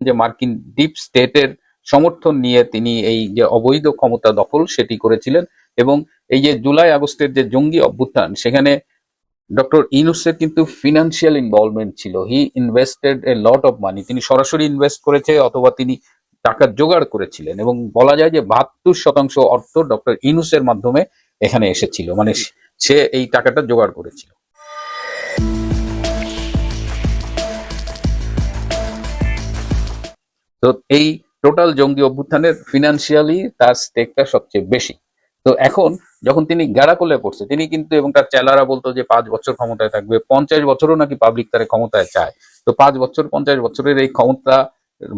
যে মার্কিন ডিপ স্টেটের সমর্থন নিয়ে তিনি এই যে অবৈধ ক্ষমতা দখল সেটি করেছিলেন এবং এই যে জুলাই আগস্টের যে জঙ্গি অভ্যুত্থান, সেখানে ডক্টর ইনুসের কিন্তু ফিনান্সিয়াল ইনভলভমেন্ট ছিল। হি invested A lot of money তিনি সরাসরি ইনভেস্ট করেছে অথবা তিনি টাকা জোগাড় করেছিলেন এবং বলা যায় যে বাহাত্তর শতাংশ অর্থ ডক্টর ইনুসের মাধ্যমে এখানে এসেছিল। মানে সে এই টাকাটা জোগাড় করেছিল। তো এই টোটাল জঙ্গি অভ্যুত্থানের ফিনান্সিয়ালি তার স্টেকটা সবচেয়ে বেশি। তো এখন যখন তিনি গাড়াকোলে পড়ছে, তিনি কিন্তু এবং তার চেলারা বলতো যে পাঁচ বছর ক্ষমতায় থাকবে, পঞ্চাশ বছরও নাকি পাবলিক তার ক্ষমতায় চায়। তো পাঁচ বছর, পঞ্চাশ বছরের এই ক্ষমতা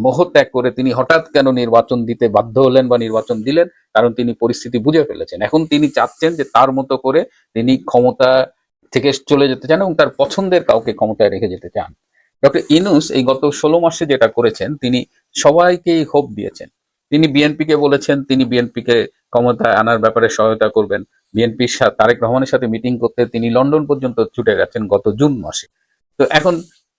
মোহ ত্যাগ করে তিনি হঠাৎ কেন নির্বাচন দিতে বাধ্য হলেন বা নির্বাচন দিলেন? কারণ তিনি পরিস্থিতি বুঝে ফেলেছেন। এখন তিনি চাচ্ছেন যে তার মতো করে তিনি ক্ষমতা থেকে চলে যেতে চান এবং তার পছন্দের কাউকে ক্ষমতায় রেখে যেতে চান। ডক্টর ইনুস এই গত ষোলো মাসে যেটা করেছেন, তিনি সবাইকেই হোপ দিয়েছেন। তিনি বিএনপিকে বলেছেন, তিনি বিএনপিকে ক্ষমতায় আনার ব্যাপারে সহায়তা করবেন। বিএনপির সাথে তারেক রহমানের সাথে মিটিং করতে তিনি লন্ডন পর্যন্ত ছুটে গেছেন গত জুন মাসে। তো এখন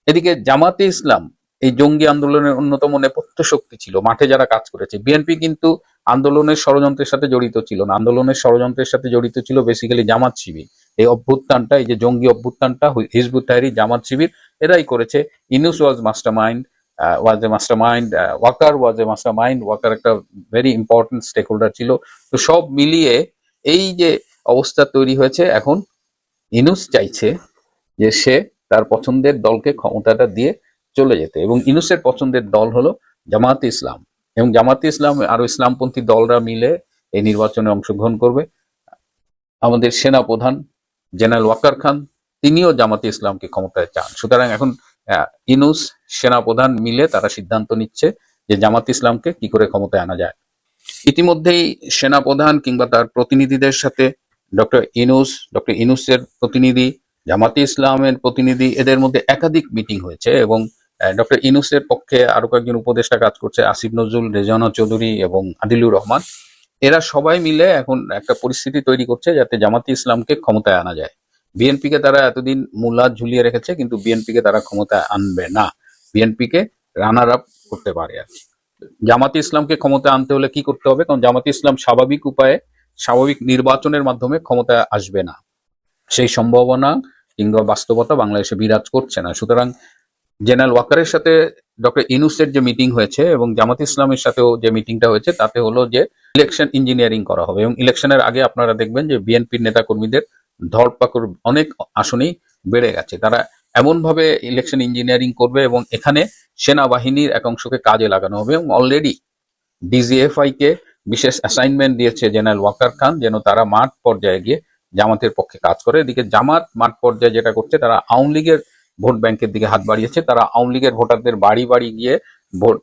এদিকে জামাতে ইসলাম, এই জঙ্গি আন্দোলনের অন্যতম নেপথ্য শক্তি ছিল। মাঠে যারা কাজ করেছে, বিএনপি কিন্তু আন্দোলনের ষড়যন্ত্রের সাথে জড়িত ছিল না। আন্দোলনের ষড়যন্ত্রের সাথে জড়িত ছিল বেসিক্যালি জামাত শিবির। এই অভ্যুত্থানটা, এই যে জঙ্গি অভ্যুত্থানটা হিজবুত তাহরি জামাত শিবির, এরাই করেছে। Yunus was mastermind was a mastermind walker was a mastermind walker একটা ভেরি ইম্পর্টেন্ট স্টেক হোল্ডার ছিল। তো সব মিলিয়ে এই যে অবস্থা তৈরি হয়েছে, এখন ইনুস চাইছে যে সে তার পছন্দের দলকে ক্ষমতাটা দিয়ে চলে যেতে। এবং ইনুসের পছন্দের দল হলো জামাতে ইসলাম। এবং জামাতে ইসলাম আরও ইসলামপন্থী দলরা মিলে এই নির্বাচনে অংশগ্রহণ করবে। আমাদের সেনা প্রধান জেনারেল ওয়াকার খান, তিনিও জামাতে ইসলামকে ক্ষমতায় চান। সুতরাং এখন ইনুস সেনা প্রধান মিলে তারা সিদ্ধান্ত নিচ্ছে যে জামাত ইসলামকে কি করে ক্ষমতায় আনা যায়। ইতিমধ্যেই সেনা প্রধান কিংবা তার প্রতিনিধিদের সাথে ডক্টর ইনুস, ডক্টর ইনুসের প্রতিনিধি, জামাতে ইসলামের প্রতিনিধি, এদের মধ্যে একাধিক মিটিং হয়েছে এবং ডক্টর ইনুসের পক্ষে আরও কয়েকজন উপদেষ্টা কাজ করছে, আসিফ নজরুল রেজানা চৌধুরী এবং আদিলুর রহমান। এরা সবাই মিলে এখন একটা পরিস্থিতি তৈরি করছে যাতে জামাতে ইসলামকে ক্ষমতায় আনা যায়। বিএনপিকে তারা এতদিন মূলা ঝুলিয়ে রেখেছে, কিন্তু বিএনপিকে তারা ক্ষমতায় আনবে না। বিএনপিকে রানার আপ করতে পারে আর। জামাতে ইসলামকে ক্ষমতা আনতে হলে কি করতে হবে? কারণ জামাতে ইসলাম স্বাভাবিক উপায়ে, স্বাভাবিক নির্বাচনের মাধ্যমে ক্ষমতায় আসবে না। সেই সম্ভাবনা কিংবা বাস্তবতা বাংলাদেশে বিরাজ করছে না। সুতরাং জেনারেল ওয়াকারের সাথে ডক্টর ইনুসের যে মিটিং হয়েছে এবং জামাত ইসলামের সাথেও যে মিটিংটা হয়েছে, তাতে হলো যে ইলেকশন ইঞ্জিনিয়ারিং করা হবে। এবং ইলেকশনের আগে আপনারা দেখবেন যে বিএনপির নেতাকর্মীদের ধরপাকড় অনেক আসনেই বেড়ে গেছে। তারা এমনভাবে ইলেকশন ইঞ্জিনিয়ারিং করবে এবং এখানে সেনাবাহিনীর এক অংশকে কাজে লাগানো হবে এবং অলরেডি ডিজিএফআই কে বিশেষ অ্যাসাইনমেন্ট দিয়েছে জেনারেল ওয়াকার খান যেন তারা মাঠ পর্যায়ে গিয়ে জামাতের পক্ষে কাজ করে। এদিকে জামাত মাঠ পর্যায়ে যেটা করছে, তারা আওয়ামী লীগের ভোট ব্যাংকের দিকে হাত বাড়িয়েছে। তারা আওয়ামী লীগের ভোটারদের বাড়ি বাড়ি গিয়ে ভোট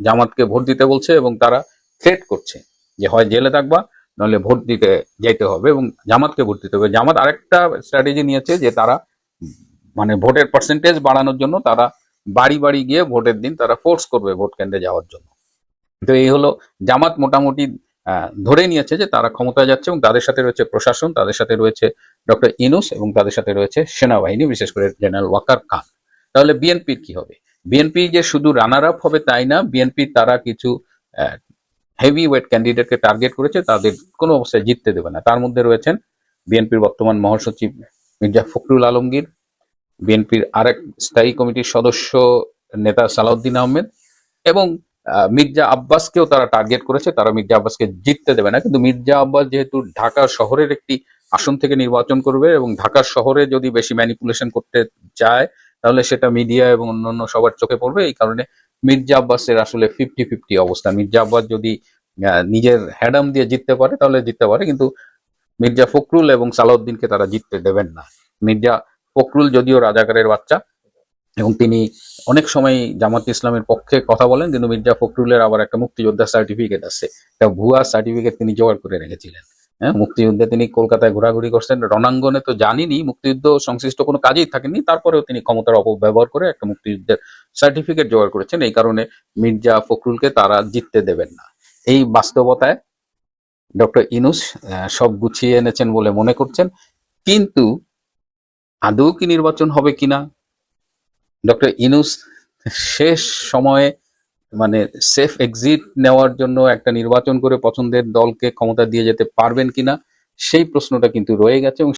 জামাতকে ভোট দিতে বলছে এবং তারা থ্রেট করছে যে হয় জেলে থাকবা নইলে ভোট দিতে যেতে হবে এবং জামাতকে ভোট দিতে হবে। জামাত আরেকটা স্ট্র্যাটেজি নিয়েছে যে তারা মানে ভোটের পার্সেন্টেজ বাড়ানোর জন্য তারা বাড়ি বাড়ি গিয়ে ভোটের দিন তারা ফোর্স করবে ভোট কেন্দ্রে যাওয়ার জন্য। তো এই হলো জামাত মোটামুটি ধরে নিয়েছে যে তারা ক্ষমতায় যাচ্ছে এবং তাদের সাথে রয়েছে প্রশাসন, তাদের সাথে রয়েছে ডক্টর ইনুস এবং তাদের সাথে রয়েছে সেনাবাহিনী, বিশেষ করে জেনারেল ওয়াকার খান। তাহলে বিএনপির কি হবে? বিএনপি যে শুধু রানার আপ হবে তাই না, বিএনপি তারা কিছু হেভি ওয়েট ক্যান্ডিডেটকে টার্গেট করেছে, তাদের কোনো অবস্থায় জিততে দেবে না। তার মধ্যে রয়েছেন বিএনপির বর্তমান মহাসচিব মির্জা ফখরুল আলমগীর, বিএনপির আরেক স্থায়ী কমিটির সদস্য নেতা সালাউদ্দিন আহমেদ এবং মির্জা আব্বাসকেও তারা টার্গেট করেছে। তারা মির্জা আব্বাসকে জিততে দেবে না, কিন্তু মির্জা আব্বাস যেহেতু ঢাকা শহরের একটি আসন থেকে নির্বাচন করবে এবং ঢাকা শহরে যদি বেশি ম্যানিপুলেশন করতে চায়, তাহলে সেটা মিডিয়া এবং অন্যান্য সবার চোখে পড়বে। এই কারণে মির্জা আব্বাসের আসলে ফিফটি ফিফটি অবস্থা। মির্জা আব্বাস যদি নিজের হ্যাডাম দিয়ে জিততে পারে, তাহলে জিততে পারে, কিন্তু মির্জা ফখরুল এবং সালাউদ্দিনকে তারা জিততে দেবেন না। মির্জা ফখরুল যদিও রাজাকারের বাচ্চা, এবং তিনি অনেক সময় জামাত ইসলামের পক্ষে কথা বলেন, কিন্তু মির্জা ফখরুলের আবার একটা মুক্তিযোদ্ধা সার্টিফিকেট আছে। একটা ভুয়া সার্টিফিকেট তিনি জোগাড় করে রেখেছিলেন। হ্যাঁ মুক্তিযুদ্ধে তিনি কলকাতায় ঘোরাঘুরি করছেন। রণাঙ্গনে তো জানিনি, মুক্তিযুদ্ধ সংশ্লিষ্ট কোনো কাজেই থাকেনি তারপরেও তিনি ক্ষমতার অপব্যবহার করে একটা মুক্তিযুদ্ধের সার্টিফিকেট জোগাড় করেছেন। এই কারণে মির্জা ফখরুলকে তারা জিততে দেবেন না। এই বাস্তবতায় ডক্টর ইনুস সব গুছিয়ে এনেছেন বলে মনে করছেন। কিন্তু আদৌ কি নির্বাচন হবে কিনা? ডক্টর ইনুস শেষ সময়ে মানে সেফ এক্সিট নেওয়ার জন্য একটা নির্বাচন করে পছন্দের দলকে ক্ষমতা দিয়ে যেতে পারবেন কিনা, সেই প্রশ্নটা কিন্তু রয়ে গেছে এবং